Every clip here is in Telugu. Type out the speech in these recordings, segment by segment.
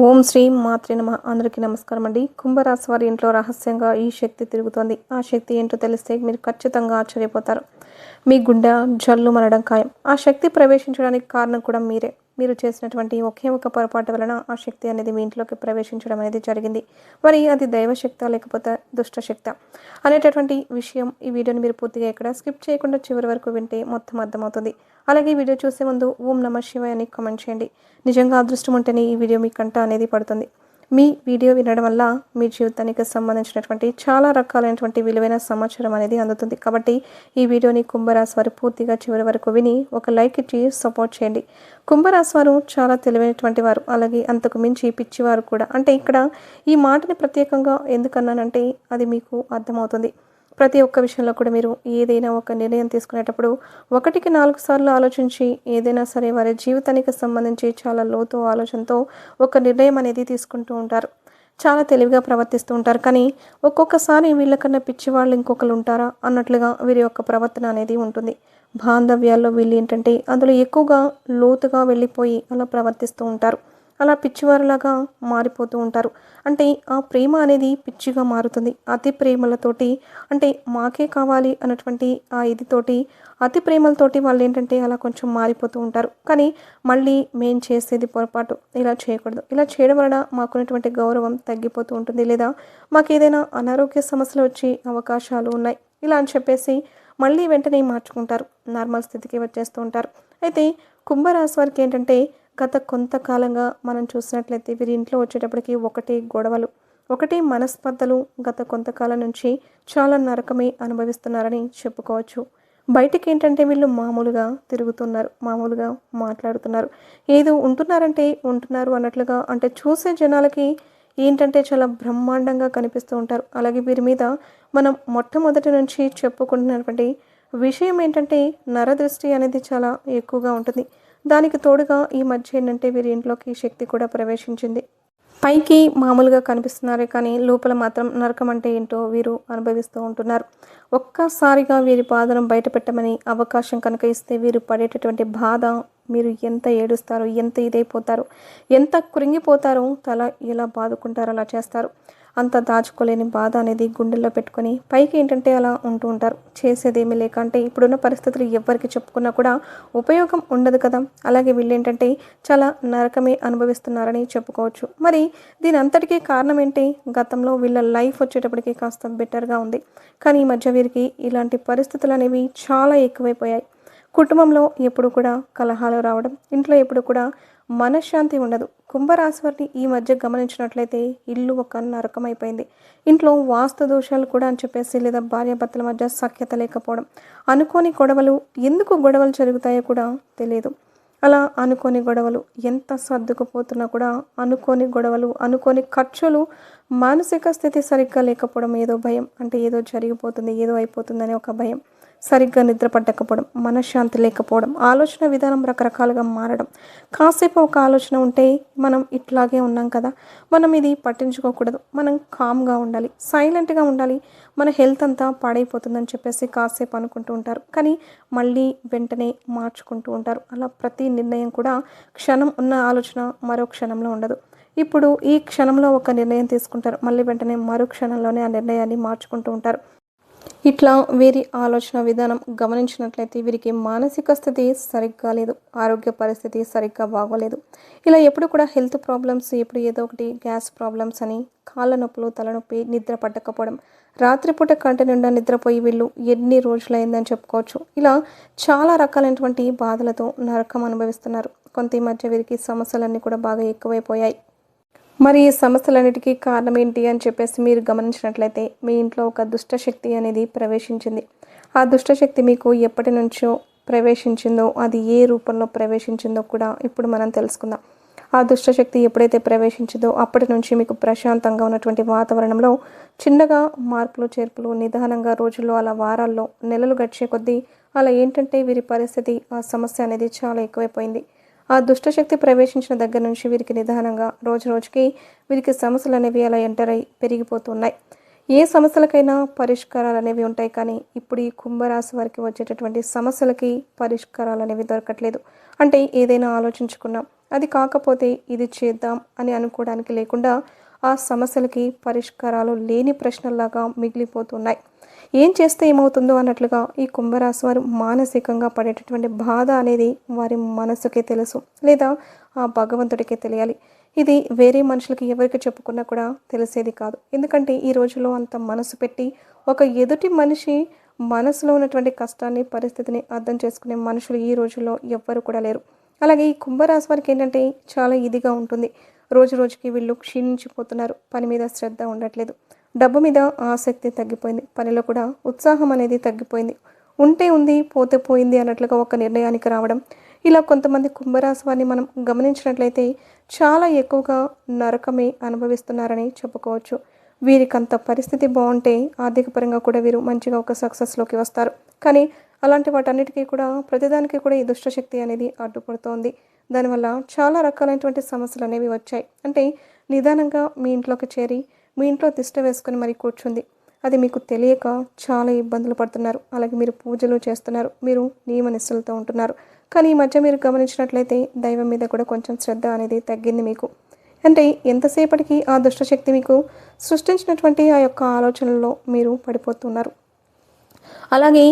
ఓం శ్రీ మాత్రే నమ. అందరికీ నమస్కారం అండి. కుంభరాశి వారి ఇంట్లో రహస్యంగా ఈ శక్తి తిరుగుతోంది. ఆ శక్తి ఏంటో తెలిస్తే మీరు ఖచ్చితంగా ఆశ్చర్యపోతారు. మీ గుండె జల్లు మనడం ఖాయం. ఆ శక్తి ప్రవేశించడానికి కారణం కూడా మీరే. మీరు చేసినటువంటి ఒకే ఒక పొరపాటు వలన ఆ శక్తి అనేది మీ ఇంట్లోకి ప్రవేశించడం అనేది జరిగింది. మరి అది దైవశక్త లేకపోతే దుష్టశక్త అనేటటువంటి విషయం ఈ వీడియోని మీరు పూర్తిగా ఇక్కడ స్కిప్ చేయకుండా చివరి వరకు వింటే మొత్తం అర్థమవుతుంది. అలాగే ఈ వీడియో చూసే ముందు ఓం నమ శివాయ అని కామెంట్ చేయండి. నిజంగా అదృష్టం ఉంటేనే ఈ వీడియో మీ కంట అనేది పడుతుంది. మీ వీడియో వినడం వల్ల మీ జీవితానికి సంబంధించినటువంటి చాలా రకాలైనటువంటి విలువైన సమాచారం అనేది అందుతుంది. కాబట్టి ఈ వీడియోని కుంభరాశి వారు పూర్తిగా చివరి వరకు విని ఒక లైక్ ఇచ్చి సపోర్ట్ చేయండి. కుంభరాశి వారు చాలా తెలివైనటువంటి వారు అలాగే అంతకు మించి పిచ్చివారు కూడా. అంటే ఇక్కడ ఈ మాటని ప్రత్యేకంగా ఎందుకన్నానంటే అది మీకు అర్థమవుతుంది. ప్రతి ఒక్క విషయంలో కూడా మీరు ఏదైనా ఒక నిర్ణయం తీసుకునేటప్పుడు ఒకటికి నాలుగు సార్లు ఆలోచించి ఏదైనా సరే వారి జీవితానికి సంబంధించి చాలా లోతు ఆలోచనతో ఒక నిర్ణయం అనేది తీసుకుంటూ ఉంటారు. చాలా తెలివిగా ప్రవర్తిస్తూ ఉంటారు. కానీ ఒక్కొక్కసారి వీళ్ళకన్నా పిచ్చి వాళ్ళు ఇంకొకరు ఉంటారా అన్నట్లుగా వీరి యొక్క ప్రవర్తన అనేది ఉంటుంది. బాంధవ్యాల్లో వీళ్ళు ఏంటంటే అందులో ఎక్కువగా లోతుగా వెళ్ళిపోయి అలా ప్రవర్తిస్తూ ఉంటారు. అలా పిచ్చివారిలాగా మారిపోతూ ఉంటారు. అంటే ఆ ప్రేమ అనేది పిచ్చిగా మారుతుంది. అతి ప్రేమలతోటి అంటే మాకే కావాలి అన్నటువంటి ఆ ఇదితోటి అతి ప్రేమలతోటి వాళ్ళు ఏంటంటే అలా కొంచెం మారిపోతూ ఉంటారు. కానీ మళ్ళీ మేం చేసేది పొరపాటు. ఇలా చేయకూడదు. ఇలా చేయడం వలన మాకున్నటువంటి గౌరవం తగ్గిపోతూ ఉంటుంది. లేదా మాకు ఏదైనా అనారోగ్య సమస్యలు వచ్చే అవకాశాలు ఉన్నాయి. ఇలా అని చెప్పేసి మళ్ళీ వెంటనే మార్చుకుంటారు. నార్మల్ స్థితికి వచ్చేస్తూ ఉంటారు. అయితే కుంభరాశి వారికి ఏంటంటే గత కొంతకాలంగా మనం చూసినట్లయితే వీరి ఇంట్లో వచ్చేటప్పటికి ఒకటి గొడవలు ఒకటి మనస్పర్ధలు గత కొంతకాలం నుంచి చాలా నరకమే అనుభవిస్తున్నారని చెప్పుకోవచ్చు. బయటికి ఏంటంటే వీళ్ళు మామూలుగా తిరుగుతున్నారు మామూలుగా మాట్లాడుతున్నారు. ఏదో ఉంటున్నారంటే ఉంటున్నారు అన్నట్లుగా అంటే చూసే జనాలకి ఏంటంటే చాలా బ్రహ్మాండంగా కనిపిస్తూ ఉంటారు. అలాగే వీరి మీద మనం మొట్టమొదటి నుంచి చెప్పుకుంటున్నటువంటి విషయం ఏంటంటే నరదృష్టి అనేది చాలా ఎక్కువగా ఉంటుంది. దానికి తోడుగా ఈ మధ్య ఏంటంటే వీరి ఇంట్లోకి శక్తి కూడా ప్రవేశించింది. పైకి మామూలుగా కనిపిస్తున్నారే కానీ లోపల మాత్రం నరకం అంటే ఏంటో వీరు అనుభవిస్తూ ఉంటున్నారు. ఒక్కసారిగా వీరి బాధను బయట పెట్టమని అవకాశం కనుక ఇస్తే వీరు పడేటటువంటి బాధ మీరు ఎంత ఏడుస్తారో ఎంత ఇదైపోతారో ఎంత కృంగిపోతారో తల ఎలా బాదుకుంటారో అలా చేస్తారు. అంత దాచుకోలేని బాధ అనేది గుండెల్లో పెట్టుకొని పైకి ఏంటంటే అలా ఉంటూ ఉంటారు. చేసేదేమీ లేక అంటే ఇప్పుడున్న పరిస్థితులు ఎవరికి చెప్పుకున్నా కూడా ఉపయోగం ఉండదు కదా. అలాగే వీళ్ళు ఏంటంటే చాలా నరకమే అనుభవిస్తున్నారని చెప్పుకోవచ్చు. మరి దీని అంతటికీ కారణం ఏంటి? గతంలో వీళ్ళ లైఫ్ వచ్చేటప్పటికి కాస్త బెటర్గా ఉంది. కానీ ఈ మధ్య వీరికి ఇలాంటి పరిస్థితులు అనేవి చాలా ఎక్కువైపోయాయి. కుటుంబంలో ఎప్పుడు కూడా కలహాలు రావడం ఇంట్లో ఎప్పుడు కూడా మనశ్శాంతి ఉండదు. కుంభరాశివారిని ఈ మధ్య గమనించినట్లయితే ఇల్లు ఒక నరకం అయిపోయింది ఇంట్లో వాస్తు దోషాలు కూడా అని చెప్పేసి లేదా భార్యాభర్తల మధ్య సఖ్యత లేకపోవడం. అనుకోని గొడవలు ఎందుకు గొడవలు జరుగుతాయో కూడా తెలియదు. అలా అనుకోని గొడవలు ఎంత సర్దుకుపోతున్నా కూడా అనుకోని గొడవలు అనుకోని ఖర్చులు మానసిక స్థితి సరిగ్గా లేకపోవడం ఏదో భయం. అంటే ఏదో జరిగిపోతుంది ఏదో అయిపోతుందనే ఒక భయం. సరిగ్గా నిద్ర పట్టకపోవడం మనశ్శాంతి లేకపోవడం ఆలోచన విధానం రకరకాలుగా మారడం. కాసేపు ఒక ఆలోచన ఉంటే మనం ఇట్లాగే ఉన్నాం కదా. మనం ఇది పట్టించుకోకూడదు. మనం కామ్గా ఉండాలి. సైలెంట్గా ఉండాలి. మన హెల్త్ అంతా పాడైపోతుందని చెప్పేసి కాసేపు అనుకుంటూ ఉంటారు. కానీ మళ్ళీ వెంటనే మార్చుకుంటూ ఉంటారు. అలా ప్రతి నిర్ణయం కూడా క్షణం ఉన్న ఆలోచన మరో క్షణంలో ఉండదు. ఇప్పుడు ఈ క్షణంలో ఒక నిర్ణయం తీసుకుంటారు. మళ్ళీ వెంటనే మరో క్షణంలోనే ఆ నిర్ణయాన్ని మార్చుకుంటూ ఉంటారు. ఇట్లా వీరి ఆలోచన విధానం గమనించినట్లయితే వీరికి మానసిక స్థితి సరిగ్గా లేదు ఆరోగ్య పరిస్థితి సరిగ్గా బాగోలేదు. ఇలా ఎప్పుడు కూడా హెల్త్ ప్రాబ్లమ్స్ ఎప్పుడు ఏదో ఒకటి గ్యాస్ ప్రాబ్లమ్స్ అని కాళ్ళ నొప్పులు తలనొప్పి నిద్ర పట్టకపోవడం రాత్రిపూట కంటి నిండా నిద్రపోయి వీళ్ళు ఎన్ని రోజులైందని చెప్పుకోవచ్చు. ఇలా చాలా రకాలైనటువంటి బాధలతో నరకం అనుభవిస్తున్నారు. కొంత ఈ మధ్య వీరికి సమస్యలన్నీ కూడా బాగా ఎక్కువైపోయాయి. మరి ఈ సమస్యలన్నిటికీ కారణం ఏంటి అని చెప్పేసి మీరు గమనించినట్లయితే మీ ఇంట్లో ఒక దుష్టశక్తి అనేది ప్రవేశించింది. ఆ దుష్టశక్తి మీకు ఎప్పటి నుంచో ప్రవేశించిందో అది ఏ రూపంలో ప్రవేశించిందో కూడా ఇప్పుడు మనం తెలుసుకుందాం. ఆ దుష్టశక్తి ఎప్పుడైతే ప్రవేశించిందో అప్పటి నుంచి మీకు ప్రశాంతంగా ఉన్నటువంటి వాతావరణంలో చిన్నగా మార్పులు చేర్పులు నిదానంగా రోజుల్లో అలా వారాల్లో నెలలు గడిచే కొద్దీ అలా ఏంటంటే వీరి పరిస్థితి ఆ సమస్య అనేది చాలా ఎక్కువైపోయింది. ఆ దుష్టశక్తి ప్రవేశించిన దగ్గర నుంచి వీరికి నిదానంగా రోజు రోజుకి వీరికి సమస్యలు అనేవి అలా ఎంటర్ అయి పెరిగిపోతున్నాయి. ఏ సమస్యలకైనా పరిష్కారాలు అనేవి ఉంటాయి కానీ ఇప్పుడు ఈ కుంభరాశి వారికి వచ్చేటటువంటి సమస్యలకి పరిష్కారాలు అనేవి దొరకట్లేదు. అంటే ఏదైనా ఆలోచించుకున్నాం అది కాకపోతే ఇది చేద్దాం అని అనుకోవడానికి లేకుండా ఆ సమస్యలకి పరిష్కారాలు లేని ప్రశ్నల్లాగా మిగిలిపోతున్నాయి. ఏం చేస్తే ఏమవుతుందో అన్నట్లుగా ఈ కుంభరాశి వారు మానసికంగా పడేటటువంటి బాధ అనేది వారి మనసుకే తెలుసు లేదా ఆ భగవంతుడికే తెలియాలి. ఇది వేరే మనుషులకి ఎవరికి చెప్పుకున్నా కూడా తెలిసేది కాదు. ఎందుకంటే ఈ రోజులో అంత మనసు పెట్టి ఒక ఎదుటి మనిషి మనసులో ఉన్నటువంటి కష్టాన్ని పరిస్థితిని అర్థం చేసుకునే మనుషులు ఈ రోజుల్లో ఎవ్వరు కూడా లేరు. అలాగే ఈ కుంభరాశి వారికి ఏంటంటే చాలా ఇదిగా ఉంటుంది. రోజు రోజుకి వీళ్ళు క్షీణించిపోతున్నారు. పని మీద శ్రద్ధ ఉండట్లేదు. డబ్బు మీద ఆసక్తి తగ్గిపోయింది. పనిలో కూడా ఉత్సాహం అనేది తగ్గిపోయింది. ఉంటే ఉంది పోతే పోయింది అన్నట్లుగా ఒక నిర్ణయానికి రావడం. ఇలా కొంతమంది కుంభరాశి వారిని మనం గమనించినట్లయితే చాలా ఎక్కువగా నరకమే అనుభవిస్తున్నారని చెప్పుకోవచ్చు. వీరికంత పరిస్థితి బాగుంటే ఆర్థికపరంగా కూడా వీరు మంచిగా ఒక సక్సెస్లోకి వస్తారు. కానీ అలాంటి వాటన్నిటికీ కూడా ప్రతిదానికి కూడా ఈ దుష్టశక్తి అనేది అడ్డుపడుతోంది. దానివల్ల చాలా రకాలైనటువంటి సమస్యలు అనేవి వచ్చాయి. అంటే నిదానంగా మీ ఇంట్లోకి చేరి మీ ఇంట్లో తిష్ట వేసుకొని మరి కూర్చుంది. అది మీకు తెలియక చాలా ఇబ్బందులు పడుతున్నారు. అలాగే మీరు పూజలు చేస్తున్నారు. మీరు నియమ నిష్టలతో ఉంటున్నారు. కానీ ఈ మధ్య మీరు గమనించినట్లయితే దైవం మీద కూడా కొంచెం శ్రద్ధ అనేది తగ్గింది మీకు. అంటే ఎంతసేపటికి ఆ దుష్టశక్తి మీకు సృష్టించినటువంటి ఆ యొక్క ఆలోచనల్లో మీరు పడిపోతున్నారు. అలాగే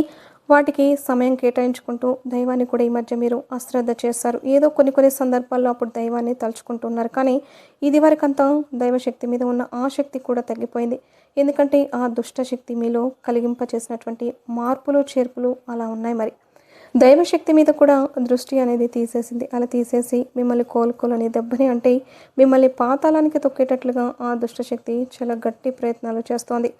వాటికి సమయం కేటాయించుకుంటూ దైవాన్ని కూడా ఈ మధ్య మీరు అశ్రద్ధ చేస్తారు ఏదో కొన్ని కొన్ని సందర్భాల్లో అప్పుడు దైవాన్ని తలుచుకుంటున్నారు. కానీ ఇది వరకంతా దైవశక్తి మీద ఉన్న ఆసక్తి కూడా తగ్గిపోయింది. ఎందుకంటే ఆ దుష్ట శక్తి మీలో కలిగింప చేసినటువంటి మార్పులు చేర్పులు అలా ఉన్నాయి మరి. దైవశక్తి మీద కూడా దృష్టి అనేది తీసేసింది. అలా తీసేసి మిమ్మల్ని కోలుకోలేని దెబ్బని అంటే మిమ్మల్ని పాతాళానికి తొక్కేటట్లుగా ఆ దుష్టశక్తి చాలా గట్టి ప్రయత్నాలు చేస్తోంది.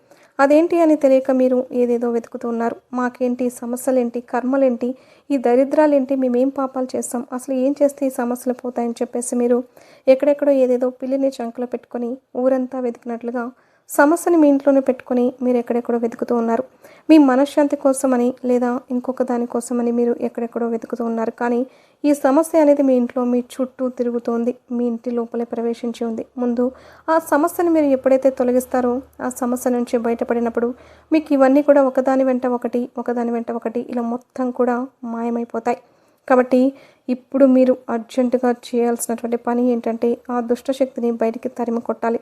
అదేంటి అని తెలియక మీరు ఏదేదో వెతుకుతున్నారు మాకేంటి? సమస్యలేంటి? కర్మలేంటి? ఈ దరిద్రాలేంటి? మేమేం పాపాలు చేస్తాం? అసలు ఏం చేస్తే ఈ సమస్యలు పోతాయని చెప్పేసి మీరు ఎక్కడెక్కడో ఏదేదో పిల్లిని చంకలో పెట్టుకొని ఊరంతా వెతికినట్లుగా సమస్యని మీ ఇంట్లోనే పెట్టుకొని మీరు ఎక్కడెక్కడో వెతుకుతూ ఉన్నారు. మీ మనశ్శాంతి కోసమని లేదా ఇంకొక దాని కోసమని మీరు ఎక్కడెక్కడో వెతుకుతూ ఉన్నారు. కానీ ఈ సమస్య అనేది మీ ఇంట్లో మీ చుట్టూ తిరుగుతోంది మీ ఇంటి లోపలే ప్రవేశించి ఉంది. ముందు ఆ సమస్యను మీరు ఎప్పుడైతే తొలగిస్తారో ఆ సమస్య నుంచి బయటపడినప్పుడు మీకు ఇవన్నీ కూడా ఒకదాని వెంట ఒకటి ఒకదాని వెంట ఒకటి ఇలా మొత్తం కూడా మాయమైపోతాయి. కాబట్టి ఇప్పుడు మీరు అర్జెంటుగా చేయాల్సినటువంటి పని ఏంటంటే ఆ దుష్టశక్తిని బయటికి తరిమి కొట్టాలి.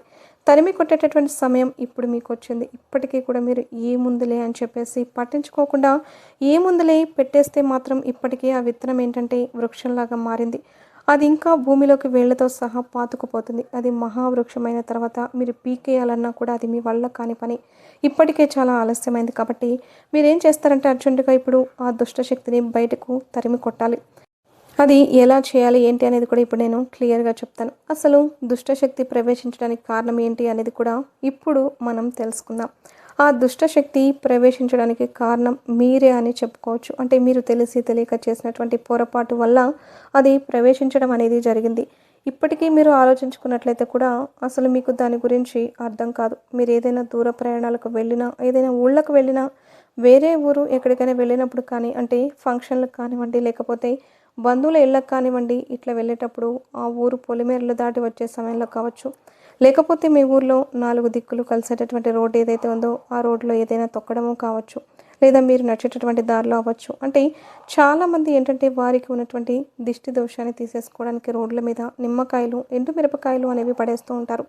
తరిమి కొట్టేటటువంటి సమయం ఇప్పుడు మీకు వచ్చింది. ఇప్పటికీ కూడా మీరు ఏ ముందులే అని చెప్పేసి పట్టించుకోకుండా ఏ ముందులే పెట్టేస్తే మాత్రం ఇప్పటికీ ఆ విత్తనం ఏంటంటే వృక్షంలాగా మారింది. అది ఇంకా భూమిలోకి వేళ్ళతో సహా పాతుకుపోతుంది. అది మహావృక్షమైన తర్వాత మీరు పీకేయాలన్నా కూడా అది మీ వల్ల కాని పని. ఇప్పటికే చాలా ఆలస్యమైంది కాబట్టి మీరేం చేస్తారంటే అర్జెంటుగా ఇప్పుడు ఆ దుష్టశక్తిని బయటకు తరిమి కొట్టాలి. అది ఎలా చేయాలి ఏంటి అనేది కూడా ఇప్పుడు నేను క్లియర్గా చెప్తాను. అసలు దుష్టశక్తి ప్రవేశించడానికి కారణం ఏంటి అనేది కూడా ఇప్పుడు మనం తెలుసుకుందాం. ఆ దుష్టశక్తి ప్రవేశించడానికి కారణం మీరే అని చెప్పుకోవచ్చు. అంటే మీరు తెలిసి తెలియక చేసినటువంటి పొరపాటు వల్ల అది ప్రవేశించడం అనేది జరిగింది. ఇప్పటికీ మీరు ఆలోచించుకున్నట్లయితే కూడా అసలు మీకు దాని గురించి అర్థం కాదు. మీరు ఏదైనా దూర ప్రయాణాలకు వెళ్ళినా ఏదైనా ఊళ్ళకు వెళ్ళినా వేరే ఊరు ఎక్కడికైనా వెళ్ళినప్పుడు కానీ అంటే ఫంక్షన్లకు కానివ్వండి లేకపోతే బంధువుల ఇళ్ళకు కానివ్వండి ఇట్లా వెళ్ళేటప్పుడు ఆ ఊరు పొలిమేరలు దాటి వచ్చే సమయంలో కావచ్చు. లేకపోతే మీ ఊర్లో నాలుగు దిక్కులు కలిసేటటువంటి రోడ్డు ఏదైతే ఉందో ఆ రోడ్లో ఏదైనా తొక్కడము కావచ్చు లేదా మీరు నడిచేటటువంటి దారిలో అవ్వచ్చు. అంటే చాలామంది ఏంటంటే వారికి ఉన్నటువంటి దిష్టి దోషాన్ని తీసేసుకోవడానికి రోడ్ల మీద నిమ్మకాయలు ఎండు మిరపకాయలు అనేవి పడేస్తూ ఉంటారు.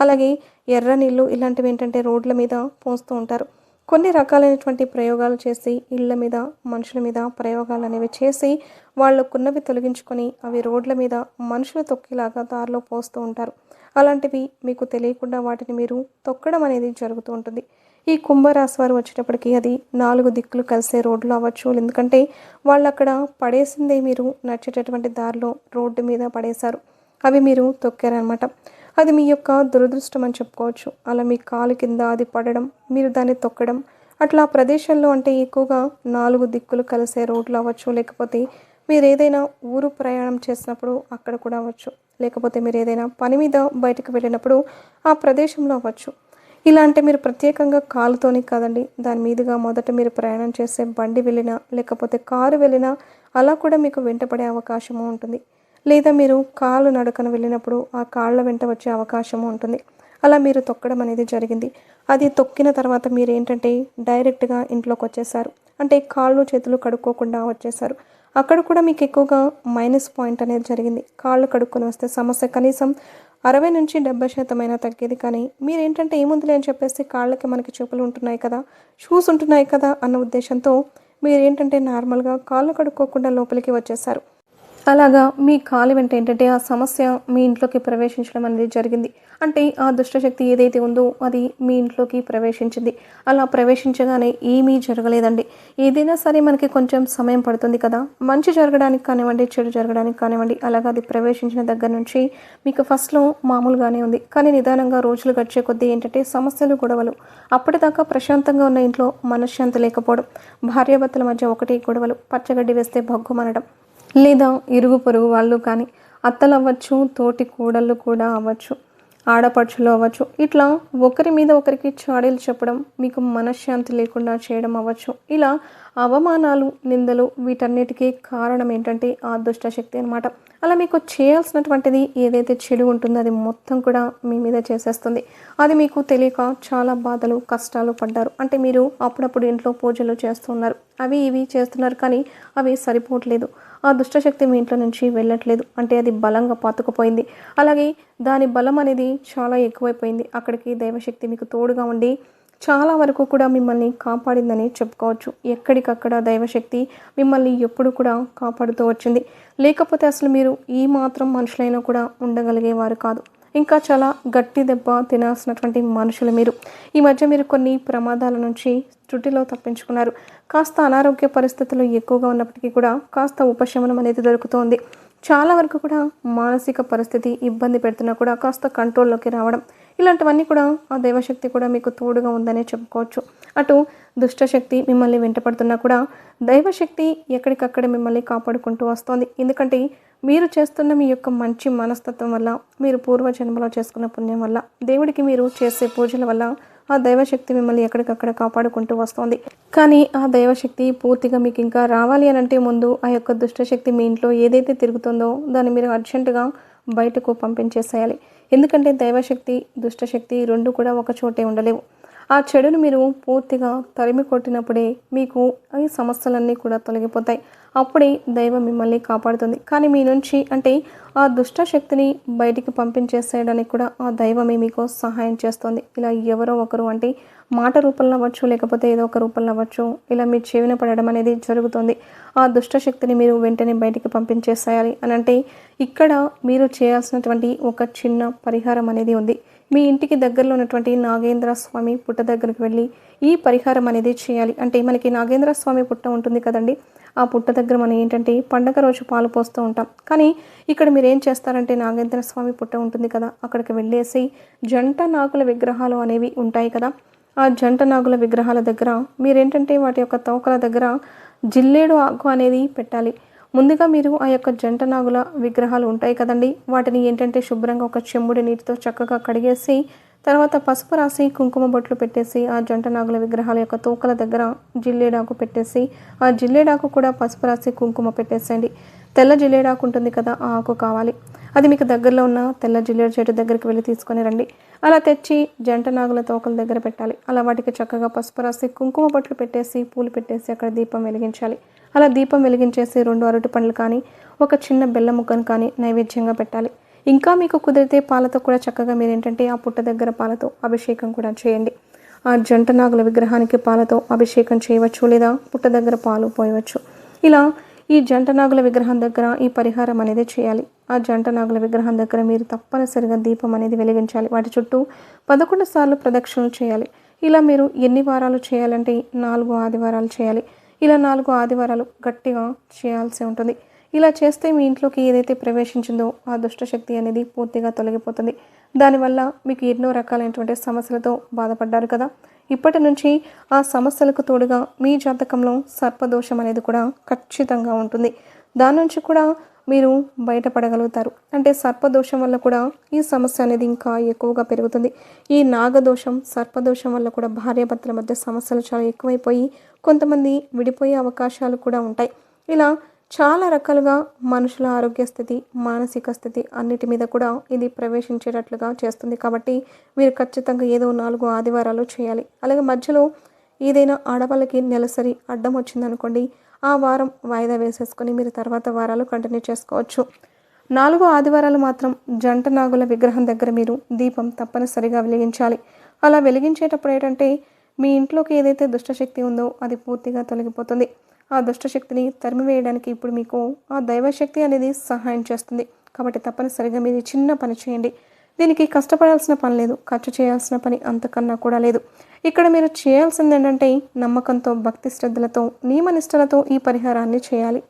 అలాగే ఎర్ర నీళ్ళు ఇలాంటివి ఏంటంటే రోడ్ల మీద పోస్తూ ఉంటారు. కొన్ని రకాలైనటువంటి ప్రయోగాలు చేసి ఇళ్ళ మీద మనుషుల మీద ప్రయోగాలు అనేవి చేసి వాళ్ళకున్నవి తొలగించుకొని అవి రోడ్ల మీద మనుషులు తొక్కేలాగా దారిలో పోస్తూ ఉంటారు. అలాంటివి మీకు తెలియకుండా వాటిని మీరు తొక్కడం అనేది జరుగుతూ ఉంటుంది. ఈ కుంభరాశి వారు వచ్చేటప్పటికి అది నాలుగు దిక్కులు కలిసే రోడ్లు అవ్వచ్చు. ఎందుకంటే వాళ్ళు అక్కడ పడేసిందే మీరు నడిచేటటువంటి దారిలో రోడ్డు మీద పడేశారు. అవి మీరు తొక్కారనమాట అది మీ యొక్క దురదృష్టం అని చెప్పుకోవచ్చు. అలా మీ కాలు కింద అది పడడం మీరు దాన్ని తొక్కడం అట్లా ప్రదేశాల్లో అంటే ఎక్కువగా నాలుగు దిక్కులు కలిసే రోడ్లు అవ్వచ్చు. లేకపోతే మీరు ఏదైనా ఊరు ప్రయాణం చేసినప్పుడు అక్కడ కూడా అవ్వచ్చు. లేకపోతే మీరు ఏదైనా పని మీద బయటకు వెళ్ళినప్పుడు ఆ ప్రదేశంలో అవ్వచ్చు. ఇలా అంటే మీరు ప్రత్యేకంగా కాలుతోని కాదండి. దాని మీదుగా మొదట మీరు ప్రయాణం చేసే బండి వెళ్ళినా లేకపోతే కారు వెళ్ళినా అలా కూడా మీకు వెంటపడే అవకాశము ఉంటుంది. లేదా మీరు కాళ్ళు నడకన వెళ్ళినప్పుడు ఆ కాళ్ళ వెంట వచ్చే అవకాశం ఉంటుంది. అలా మీరు తొక్కడం అనేది జరిగింది. అది తొక్కిన తర్వాత మీరు ఏంటంటే డైరెక్ట్గా ఇంట్లోకి వచ్చేసారు అంటే కాళ్ళు చేతులు కడుక్కోకుండా వచ్చేసారు. అక్కడ కూడా మీకు ఎక్కువగా మైనస్ పాయింట్ అనేది జరిగింది. కాళ్ళు కడుక్కొని వస్తే సమస్య కనీసం అరవై నుంచి డెబ్బై శాతమైనా తగ్గేది. కానీ మీరేంటంటే ఏముందిలే అని చెప్పేసి కాళ్ళకి మనకి చెప్పులు ఉంటున్నాయి కదా షూస్ ఉంటున్నాయి కదా అన్న ఉద్దేశంతో మీరేంటంటే నార్మల్గా కాళ్ళు కడుక్కోకుండా లోపలికి వచ్చేసారు. అలాగా మీ కాలు వెంట ఏంటంటే ఆ సమస్య మీ ఇంట్లోకి ప్రవేశించడం అనేది జరిగింది. అంటే ఆ దుష్టశక్తి ఏదైతే ఉందో అది మీ ఇంట్లోకి ప్రవేశించింది. అలా ప్రవేశించగానే ఏమీ జరగలేదండి. ఏదైనా సరే మనకి కొంచెం సమయం పడుతుంది కదా. మంచి జరగడానికి కానివ్వండి చెడు జరగడానికి కానివ్వండి అలాగా అది ప్రవేశించిన దగ్గర నుంచి మీకు ఫస్ట్లో మామూలుగానే ఉంది. కానీ నిదానంగా రోజులు గడిచే కొద్దీ ఏంటంటే సమస్యలు గొడవలు అప్పటిదాకా ప్రశాంతంగా ఉన్న ఇంట్లో మనశ్శాంతి లేకపోవడం భార్యాభర్తల మధ్య ఒకటి గొడవలు పచ్చగడ్డి వేస్తే భగ్గుమనడం లేదా ఇరుగు పొరుగు వాళ్ళు కానీ అత్తలు అవ్వచ్చు తోటి కూడళ్ళు కూడా అవ్వచ్చు ఆడపడుచులు అవ్వచ్చు. ఇట్లా ఒకరి మీద ఒకరికి చాడీలు చెప్పడం మీకు మనశ్శాంతి లేకుండా చేయడం అవ్వచ్చు. ఇలా అవమానాలు నిందలు వీటన్నిటికీ కారణం ఏంటంటే ఆ దుష్టశక్తి అనమాట అలా మీకు చేయాల్సినటువంటిది ఏదైతే చెడు ఉంటుందో అది మొత్తం కూడా మీ మీద చేసేస్తుంది. అది మీకు తెలియక చాలా బాధలు కష్టాలు పడ్డారు. అంటే మీరు అప్పుడప్పుడు ఇంట్లో పూజలు చేస్తున్నారు అవి ఇవి చేస్తున్నారు కానీ అవి సరిపోవట్లేదు. ఆ దుష్టశక్తి మీ ఇంట్లో నుంచి వెళ్ళట్లేదు. అంటే అది బలంగా పాతుకుపోయింది. అలాగే దాని బలం అనేది చాలా ఎక్కువైపోయింది. అక్కడికి దైవశక్తి మీకు తోడుగా ఉండి చాలా వరకు కూడా మిమ్మల్ని కాపాడిందని చెప్పుకోవచ్చు. ఎక్కడికక్కడ దైవశక్తి మిమ్మల్ని ఎప్పుడు కూడా కాపాడుతూ వచ్చింది. లేకపోతే అసలు మీరు ఈ మాత్రం మనుషులైనా కూడా ఉండగలిగేవారు కాదు. ఇంకా చాలా గట్టి దెబ్బ తినాల్సినటువంటి మనుషులు మీరు. ఈ మధ్య మీరు కొన్ని ప్రమాదాల నుంచి చుట్టిలో తప్పించుకున్నారు. కాస్త అనారోగ్య పరిస్థితులు ఎక్కువగా ఉన్నప్పటికీ కూడా కాస్త ఉపశమనం అనేది దొరుకుతోంది. చాలా వరకు కూడా మానసిక పరిస్థితి ఇబ్బంది పెడుతున్నా కూడా కాస్త కంట్రోల్లోకి రావడం ఇలాంటివన్నీ కూడా ఆ దైవశక్తి కూడా మీకు తోడుగా ఉందనే చెప్పుకోవచ్చు. అటు దుష్టశక్తి మిమ్మల్ని వెంటపడుతున్నా కూడా దైవశక్తి ఎక్కడికక్కడ మిమ్మల్ని కాపాడుకుంటూ వస్తోంది. ఎందుకంటే మీరు చేస్తున్న మీ యొక్క మంచి మనస్తత్వం వల్ల మీరు పూర్వజన్మలో చేసుకున్న పుణ్యం వల్ల దేవుడికి మీరు చేసే పూజల వల్ల ఆ దైవశక్తి మిమ్మల్ని ఎక్కడికక్కడ కాపాడుకుంటూ వస్తోంది. కానీ ఆ దైవశక్తి పూర్తిగా మీకు ఇంకా రావాలి అని అంటే ముందు ఆ యొక్క దుష్టశక్తి మీ ఇంట్లో ఏదైతే తిరుగుతుందో దాన్ని మీరు అర్జెంటుగా బయటకు పంపించేసేయాలి. ఎందుకంటే దైవశక్తి దుష్టశక్తి రెండు కూడా ఒక చోటే ఉండలేవు. ఆ చెడును మీరు పూర్తిగా తరిమి కొట్టినప్పుడే మీకు ఈ సమస్యలన్నీ కూడా తొలగిపోతాయి. అప్పుడే దైవం మిమ్మల్ని కాపాడుతుంది. కానీ మీ నుంచి అంటే ఆ దుష్ట శక్తిని బయటికి పంపించేసేయడానికి కూడా ఆ దైవమే మీకు సహాయం చేస్తుంది. ఇలా ఎవరో ఒకరు అంటే మాట రూపంలో అవ్వచ్చు లేకపోతే ఏదో ఒక రూపంలో అవ్వచ్చు ఇలా మీ చెవిన పడడం అనేది జరుగుతుంది. ఆ దుష్ట శక్తిని మీరు వెంటనే బయటికి పంపించేసేయాలి అని అంటే ఇక్కడ మీరు చేయాల్సినటువంటి ఒక చిన్న పరిహారం అనేది ఉంది. మీ ఇంటికి దగ్గరలో ఉన్నటువంటి నాగేంద్ర స్వామి పుట్ట దగ్గరికి వెళ్ళి ఈ పరిహారం అనేది చేయాలి. అంటే మనకి నాగేంద్ర స్వామి పుట్ట ఉంటుంది కదండి. ఆ పుట్ట దగ్గర మనం ఏంటంటే పండగ రోజు పాలు పోస్తూ ఉంటాం. కానీ ఇక్కడ మీరు ఏం చేస్తారంటే నాగేంద్ర స్వామి పుట్ట ఉంటుంది కదా అక్కడికి వెళ్ళేసి జంట నాగుల విగ్రహాలు అనేవి ఉంటాయి కదా ఆ జంట నాగుల విగ్రహాల దగ్గర మీరేంటంటే వాటి యొక్క తోకల దగ్గర జిల్లేడు ఆకు అనేది పెట్టాలి. ముందుగా మీరు ఆ యొక్క జంట నాగుల విగ్రహాలు ఉంటాయి కదండి వాటిని ఏంటంటే శుభ్రంగా ఒక చెంబుడి నీటితో చక్కగా కడిగేసి తర్వాత పసుపు రాసి కుంకుమ బొట్లు పెట్టేసి ఆ జంట నాగుల విగ్రహాల యొక్క తోకల దగ్గర జిల్లేడాకు పెట్టేసి ఆ జిల్లేడాకు కూడా పసుపు రాసి కుంకుమ పెట్టేసేయండి. తెల్ల జిల్లేడాకు ఉంటుంది కదా ఆ ఆకు కావాలి. అది మీకు దగ్గరలో ఉన్న తెల్ల జిల్లేడు చెట్టు దగ్గరికి వెళ్ళి తీసుకొని రండి. అలా తెచ్చి జంట నాగుల తోకల దగ్గర పెట్టాలి. అలా వాటికి చక్కగా పసుపు రాసి కుంకుమ పట్లు పెట్టేసి పూలు పెట్టేసి అక్కడ దీపం వెలిగించాలి. అలా దీపం వెలిగించేసి రెండు అరటి పండ్లు కానీ ఒక చిన్న బెల్ల ముక్కను కానీ నైవేద్యంగా పెట్టాలి. ఇంకా మీకు కుదిరితే పాలతో కూడా చక్కగా మీరు ఏంటంటే ఆ పుట్ట దగ్గర పాలతో అభిషేకం కూడా చేయండి. ఆ జంట నాగుల విగ్రహానికి పాలతో అభిషేకం చేయవచ్చు లేదా పుట్ట దగ్గర పాలు పోయవచ్చు. ఇలా ఈ జంట నాగుల విగ్రహం దగ్గర ఈ పరిహారం అనేది చేయాలి. ఆ జంట నాగుల విగ్రహం దగ్గర మీరు తప్పనిసరిగా దీపం అనేది వెలిగించాలి. వాటి చుట్టూ పదకొండు సార్లు ప్రదక్షిణలు చేయాలి. ఇలా మీరు ఎన్ని వారాలు చేయాలంటే నాలుగు ఆదివారాలు చేయాలి. ఇలా నాలుగు ఆదివారాలు గట్టిగా చేయాల్సి ఉంటుంది. ఇలా చేస్తే మీ ఇంట్లోకి ఏదైతే ప్రవేశించిందో ఆ దుష్టశక్తి అనేది పూర్తిగా తొలగిపోతుంది. దానివల్ల మీకు ఎన్నో రకాలైనటువంటి సమస్యలతో బాధపడ్డారు కదా. ఇప్పటి నుంచి ఆ సమస్యలకు తోడుగా మీ జాతకంలో సర్పదోషం అనేది కూడా ఖచ్చితంగా ఉంటుంది. దాని నుంచి కూడా మీరు బయటపడగలుగుతారు. అంటే సర్పదోషం వల్ల కూడా ఈ సమస్య అనేది ఇంకా ఎక్కువగా పెరుగుతుంది. ఈ నాగదోషం సర్పదోషం వల్ల కూడా భార్యాభర్తల మధ్య సమస్యలు చాలా ఎక్కువైపోయి కొంతమంది విడిపోయే అవకాశాలు కూడా ఉంటాయి. ఇలా చాలా రకాలుగా మనుషుల ఆరోగ్య స్థితి మానసిక స్థితి అన్నిటి మీద కూడా ఇది ప్రవేశించేటట్లుగా చేస్తుంది. కాబట్టి మీరు ఖచ్చితంగా ఏదో నాలుగు ఆదివారాలు చేయాలి. అలాగే మధ్యలో ఏదైనా ఆడవాళ్ళకి నెలసరి అడ్డం వచ్చిందనుకోండి ఆ వారం వాయిదా వేసేసుకొని మీరు తర్వాత వారాలు కంటిన్యూ చేసుకోవచ్చు. నాలుగు ఆదివారాలు మాత్రం జంట నాగుల విగ్రహం దగ్గర మీరు దీపం తప్పనిసరిగా వెలిగించాలి. అలా వెలిగించేటప్పుడు ఏంటంటే మీ ఇంట్లోకి ఏదైతే దుష్టశక్తి ఉందో అది పూర్తిగా తొలగిపోతుంది. ఆ దుష్టశక్తిని తరిమివేయడానికి ఇప్పుడు మీకు ఆ దైవశక్తి అనేది సహాయం చేస్తుంది. కాబట్టి తప్పనిసరిగా మీరు చిన్న పని చేయండి. దీనికి కష్టపడాల్సిన పని లేదు. ఖర్చు చేయాల్సిన పని అంతకన్నా కూడా లేదు. ఇక్కడ మీరు చేయాల్సింది ఏంటంటే నమ్మకంతో భక్తి శ్రద్ధలతో నియమనిష్టలతో ఈ పరిహారాన్ని చేయాలి.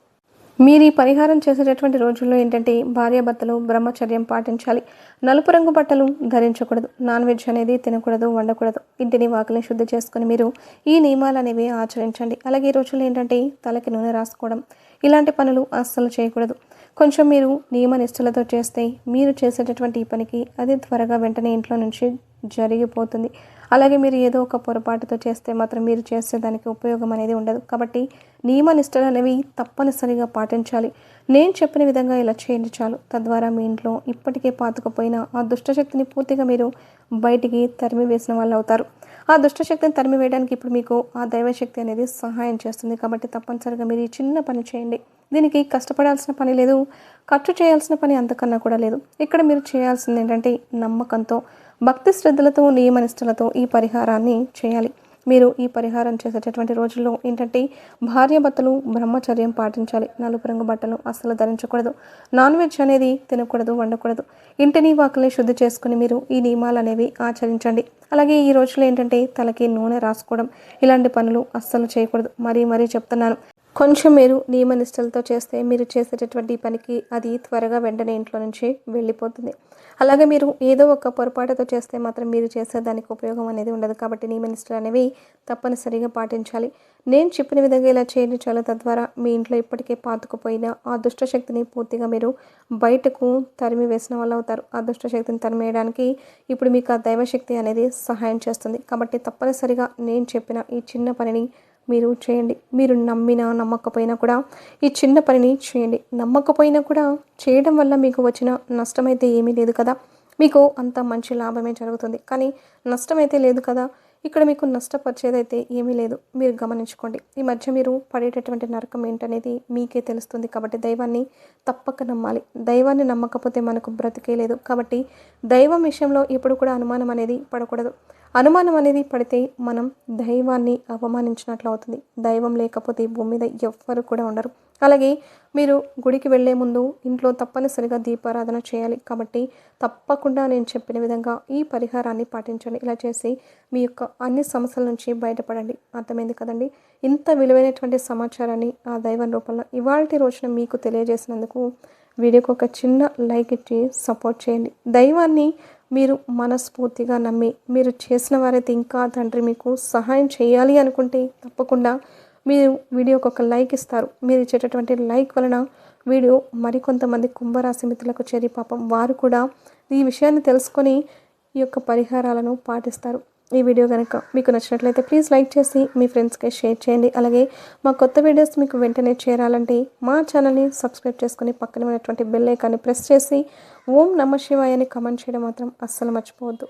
మీరు ఈ పరిహారం చేసేటటువంటి రోజుల్లో ఏంటంటే భార్యాభర్తలు బ్రహ్మచర్యం పాటించాలి. నలుపు రంగు బట్టలు ధరించకూడదు. నాన్ వెజ్ అనేది తినకూడదు వండకూడదు. ఇంటిని వాకిలిని శుద్ధి చేసుకుని మీరు ఈ నియమాలు అనేవి ఆచరించండి. అలాగే ఈ రోజుల్లో ఏంటంటే తలకి నూనె రాసుకోవడం ఇలాంటి పనులు అస్సలు చేయకూడదు. కొంచెం మీరు నియమ నిష్ఠలతో చేస్తే మీరు చేసేటటువంటి ఈ పనికి అది త్వరగా వెంటనే ఇంట్లో నుంచి జరిగిపోతుంది. అలాగే మీరు ఏదో ఒక పొరపాటుతో చేస్తే మాత్రం మీరు చేసేదానికి ఉపయోగం అనేది ఉండదు. కాబట్టి నియమ నిష్టలు అనేవి తప్పనిసరిగా పాటించాలి. నేను చెప్పిన విధంగా ఇలా చేయండి చాలు. తద్వారా మీ ఇంట్లో ఇప్పటికే పాతుకుపోయిన ఆ దుష్టశక్తిని పూర్తిగా మీరు బయటికి తరిమి వేసిన వాళ్ళు అవుతారు. ఆ దుష్టశక్తిని తరిమి వేయడానికి ఇప్పుడు మీకు ఆ దైవశక్తి అనేది సహాయం చేస్తుంది. కాబట్టి తప్పనిసరిగా మీరు ఈ చిన్న పని చేయండి. దీనికి కష్టపడాల్సిన పని లేదు. ఖర్చు చేయాల్సిన పని అంతకన్నా కూడా లేదు. ఇక్కడ మీరు చేయాల్సింది ఏంటంటే నమ్మకంతో. భక్తి శ్రద్ధలతో నియమనిష్టలతో ఈ పరిహారాన్ని చేయాలి. మీరు ఈ పరిహారం చేసేటటువంటి రోజుల్లో ఏంటంటే భార్యభర్తలు బ్రహ్మచర్యం పాటించాలి. నలుపు రంగు బట్టలు అస్సలు ధరించకూడదు. నాన్ వెజ్ అనేది తినకూడదు వండకూడదు. ఇంటిని వాకిలి శుద్ధి చేసుకుని మీరు ఈ నియమాలు అనేవి ఆచరించండి. అలాగే ఈ రోజుల్లో ఏంటంటే తలకి నూనె రాసుకోవడం ఇలాంటి పనులు అస్సలు చేయకూడదు. మరీ మరీ చెప్తున్నాను. కొంచెం మీరు నియమనిష్టలతో చేస్తే మీరు చేసేటటువంటి పనికి అది త్వరగా వెంటనే ఇంట్లో నుంచి వెళ్ళిపోతుంది. అలాగే మీరు ఏదో ఒక పొరపాటుతో చేస్తే మాత్రం మీరు చేసే దానికి ఉపయోగం అనేది ఉండదు. కాబట్టి నియమనిష్టలు అనేవి తప్పనిసరిగా పాటించాలి. నేను చెప్పిన విధంగా ఇలా చేయండి చాలా. తద్వారా మీ ఇంట్లో ఇప్పటికే పాతుకుపోయిన ఆ దుష్టశక్తిని పూర్తిగా మీరు బయటకు తరిమి వేసిన వాళ్ళు అవుతారు. ఆ దుష్టశక్తిని తరిమేయడానికి ఇప్పుడు మీకు ఆ దైవశక్తి అనేది సహాయం చేస్తుంది. కాబట్టి తప్పనిసరిగా నేను చెప్పిన ఈ చిన్న పనిని మీరు చేయండి. మీరు నమ్మినా నమ్మకపోయినా కూడా ఈ చిన్న పనిని చేయండి. నమ్మకపోయినా కూడా చేయడం వల్ల మీకు వచ్చిన నష్టమైతే ఏమీ లేదు కదా. మీకు అంత మంచి లాభమే జరుగుతుంది. కానీ నష్టమైతే లేదు కదా. ఇక్కడ మీకు నష్టపరిచేదైతే ఏమీ లేదు. మీరు గమనించుకోండి. ఈ మధ్య మీరు పడేటటువంటి నరకం ఏంటనేది మీకే తెలుస్తుంది కాబట్టి దైవాన్ని తప్పక నమ్మాలి. దైవాన్ని నమ్మకపోతే మనకు బ్రతికే లేదు కాబట్టి దైవం విషయంలో ఎప్పుడు కూడా అనుమానం అనేది పడకూడదు. అనుమానం అనేది పడితే మనం దైవాన్ని అవమానించినట్లు అవుతుంది. దైవం లేకపోతే భూమి మీద ఎవ్వరు కూడా ఉండరు. అలాగే మీరు గుడికి వెళ్ళే ముందు ఇంట్లో తప్పనిసరిగా దీపారాధన చేయాలి. కాబట్టి తప్పకుండా నేను చెప్పిన విధంగా ఈ పరిహారాన్ని పాటించండి. ఇలా చేసి మీ యొక్క అన్ని సమస్యల నుంచి బయటపడండి. అర్థమైంది కదండి? ఇంత విలువైనటువంటి సమాచారాన్ని ఆ దైవం రూపంలో ఇవాళ రోజున మీకు తెలియజేసినందుకు వీడియోకి ఒక చిన్న లైక్ ఇచ్చి సపోర్ట్ చేయండి. దైవాన్ని మీరు మనస్ఫూర్తిగా నమ్మి మీరు చేసిన వారైతే ఇంకా తండ్రి మీకు సహాయం చేయాలి అనుకుంటే తప్పకుండా మీరు వీడియోకి ఒక లైక్ ఇస్తారు. మీరు ఇచ్చేటటువంటి లైక్ వలన వీడియో మరికొంతమంది కుంభరాశి మిత్రులకు చేరి పాపం వారు కూడా ఈ విషయాన్ని తెలుసుకొని ఈ యొక్క పరిహారాలను పాటిస్తారు. ఈ వీడియో కనుక మీకు నచ్చినట్లయితే ప్లీజ్ లైక్ చేసి మీ ఫ్రెండ్స్కి షేర్ చేయండి. అలాగే మా కొత్త వీడియోస్ మీకు వెంటనే చేరాలంటే మా ఛానల్ని సబ్స్క్రైబ్ చేసుకుని పక్కన ఉన్నటువంటి బెల్ ఐకాన్ని ప్రెస్ చేసి ఓం నమ శివాయని కమెంట్ చేయడం మాత్రం అస్సలు మర్చిపోవద్దు.